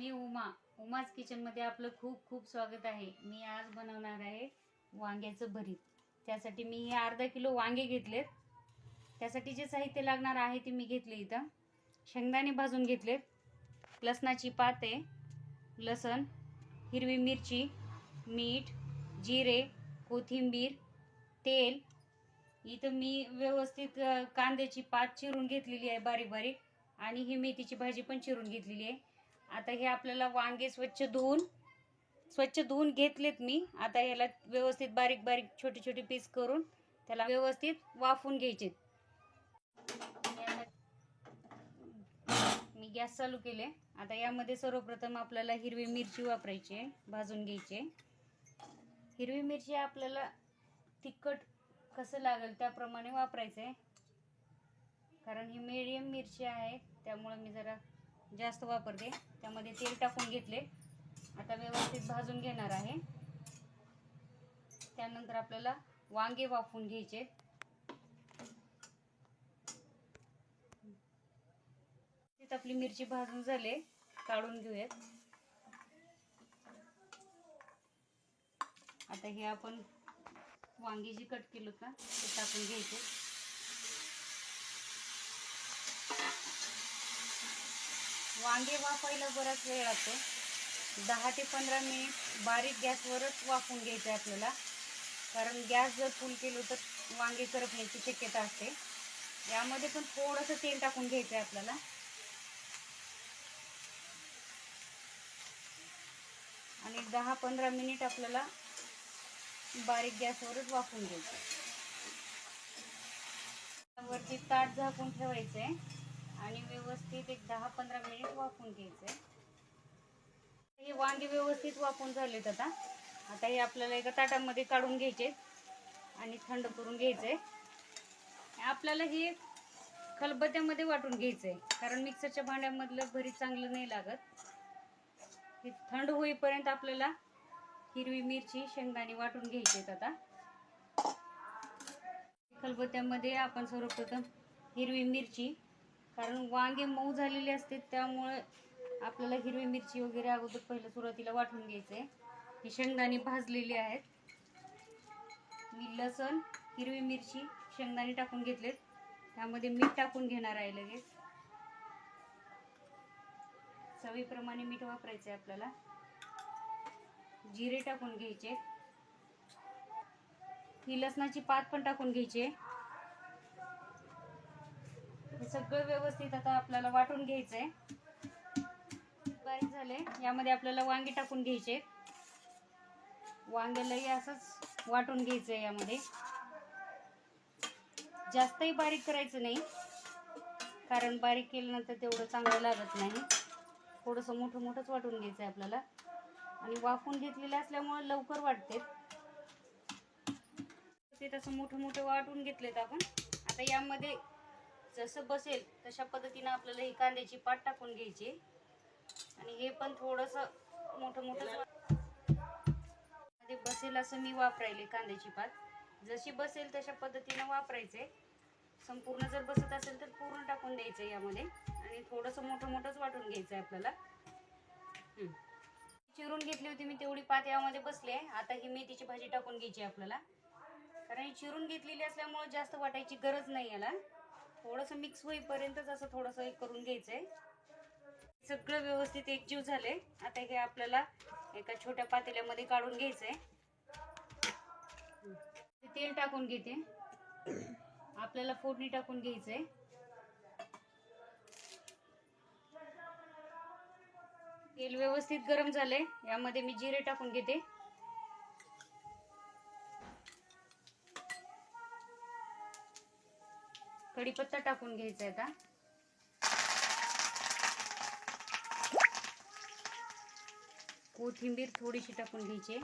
मी उमा. उमाज किचनमध्ये आपलं खूप खूप स्वागत आहे. मी आज बनवणार आहे वांग्याचं भरीत. त्यासाठी मी हे अर्धा किलो वांगे घेतलेत. त्यासाठी जे साहित्य लागणार आहे ते मी घेतले इथं. शेंगदाणे भाजून घेतलेत. लसणाची पाते लसण हिरवी मिरची मीठ जिरे कोथिंबीर तेल. इथं मी व्यवस्थित कांद्याची पात चिरून घेतलेली आहे बारीक बारीक आणि ही मेथीची भाजी पण चिरून घेतलेली आहे. आता हे आपल्याला वांगे स्वच्छ धुवून स्वच्छ धुवून घेतलेत मी. आता याला व्यवस्थित बारीक बारीक छोटे छोटे पीस करून त्याला व्यवस्थित वाफून घ्यायचे. मी गॅस चालू केले. आता यामध्ये सर्वप्रथम आपल्याला हिरवी मिरची वापरायची आहे भाजून घ्यायची आहे. हिरवी मिरची आपल्याला तिखट कसं लागेल त्याप्रमाणे वापरायचं आहे कारण ही मिडियम मिरची आहे त्यामुळे मी जरा जास्त वापरते त्यामध्ये तेल टाकून घेतले. आता व्यवस्थित भाजून घेणार आहे. त्यानंतर आपल्याला वांगे वाफवून घ्यायचे. तिथं आपली मिरची भाजून झाले. काढून घेऊयात. आता हे आपण वांगी जी कट केलं ना ते टाकून घ्यायचे. वांगे वाफायला बराच वेळ लागतो. दहा ते पंधरा मिनिट बारीक गॅसवरच वाफून घ्यायचं आहे आपल्याला. कारण गॅस जर फुल केलं तर वांगे करपण्याची शक्यता असते. यामध्ये पण थोडंसं तेल टाकून घ्यायचं आहे आपल्याला. आणि दहा पंधरा मिनिट आपल्याला बारीक गॅसवरच वाफून घ्यायचं वरती ताट झाकून ठेवायचं आहे. आणि व्यवस्थित एक दहा पंधरा मिनिट वाफून घ्यायचंय हे वांगे व्यवस्थित वाफून झालेत आता. आता हे आपल्याला एका ताटामध्ये काढून घ्यायचे आणि थंड करून घ्यायचंय आपल्याला हे खलबत्त्यामध्ये वाटून घ्यायचंय कारण मिक्सरच्या भांड्यामधलं भरीत चांगलं नाही लागत. हे थंड होईपर्यंत आपल्याला हिरवी मिरची शेंगदाणे वाटून घ्यायचे आहेत आता. खलबत्त्यामध्ये आपण सर्वप्रथम हिरवी मिरची कारण वांगे मऊ झालेले असते त्यामुळे आपल्याला हिरवी मिरची वगैरे अगोदर पहिलं सुरुवातीला वाटून घ्यायचे. हे शेंगदाणे भाजलेले आहेत. मी लसण हिरवी मिरची शेंगदाणे टाकून घेतलेत. त्यामध्ये मीठ टाकून घेणार आहे लगेच. चवीप्रमाणे मीठ वापरायचं आहे आपल्याला. जिरे टाकून घ्यायचे. ही लसणाची पात पण टाकून घ्यायची. आहे. हे सगळं व्यवस्थित आता आपल्याला वाटून घ्यायचंय. बारीक झाले. यामध्ये आपल्याला वांगे टाकून घ्यायचे वांग्यालाही असंच वाटून घ्यायचंय यामध्ये. जास्तही बारीक करायचं नाही कारण बारीक केल्यानंतर तेवढं चांगलं लागत नाही. थोडंसं मोठं मोठंच वाटून घ्यायचं आहे आपल्याला. आणि वाफून घेतलेले असल्यामुळे लवकर वाटते. ते तसं मोठं मोठं वाटून घेतलेत आपण. आता यामध्ये जसं बसेल तशा पद्धतीनं आपल्याला ही कांद्याची पात टाकून घ्यायची. आणि हे पण थोडंसं मोठं मोठं बसेल असं मी वापरायले कांद्याची पात. जशी बसेल तशा पद्धतीनं वापरायचे. संपूर्ण जर बसत असेल तर पूर्ण टाकून द्यायचं यामध्ये. आणि थोडंसं मोठं मोठंच वाटून घ्यायचं आहे आपल्याला. चिरून घेतली होती मी तेवढी पात यामध्ये बसली. आहे आता ही मेथीची भाजी टाकून घ्यायची आहे आपल्याला. कारण ही चिरून घेतलेली असल्यामुळे जास्त वाटायची गरज नाही याला. थोडंसं मिक्स होईपर्यंतच असं थोडंसं हे करून घ्यायचं आहे सगळं व्यवस्थित एकजीव झाले आता हे आपल्याला एका छोट्या पातेल्यामध्ये काढून घ्यायचं आहे तेल टाकून घेते. आपल्याला फोडणी टाकून घ्यायचंय. तेल व्यवस्थित गरम झाले यामध्ये मी जिरे टाकून घेते. कढीपत्ता टाकून घ्यायचा आहे आता. कोथिंबीर थोडीशी टाकून घ्यायची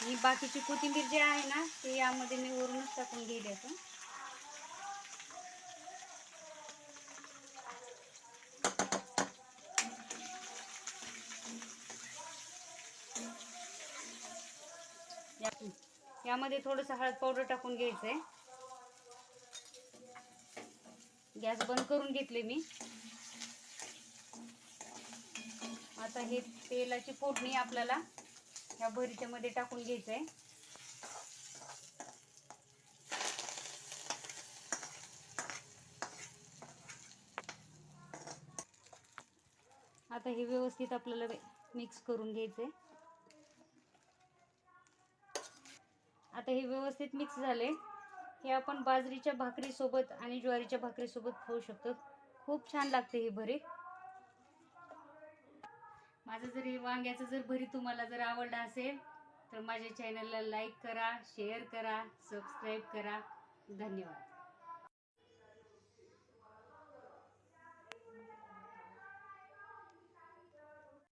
ही बाकीची कोथिंबीर जे आहे ना ते यामध्ये मी वरूनच टाकून घेईल असं यामध्ये थोडंसं हळद पावडर टाकून घ्यायचंय. गॅस बंद करून घेतले मी. आता हे तेलाची फोडणी आपल्याला ह्या भरीच्यामध्ये टाकून घ्यायचं आहे आता हे व्यवस्थित आपल्याला मिक्स करून घ्यायचंय. आता हे व्यवस्थित मिक्स झाले. हे आपण बाजरीच्या भाकरीसोबत आणि ज्वारीच्या भाकरीसोबत खाऊ शकतो. खूप छान लागते हे भरी. माझं जर हे वांग्याचं जर भरी तुम्हाला जर आवडलं असेल तर माझ्या चॅनलला लाईक करा शेअर करा सबस्क्राईब करा. धन्यवाद.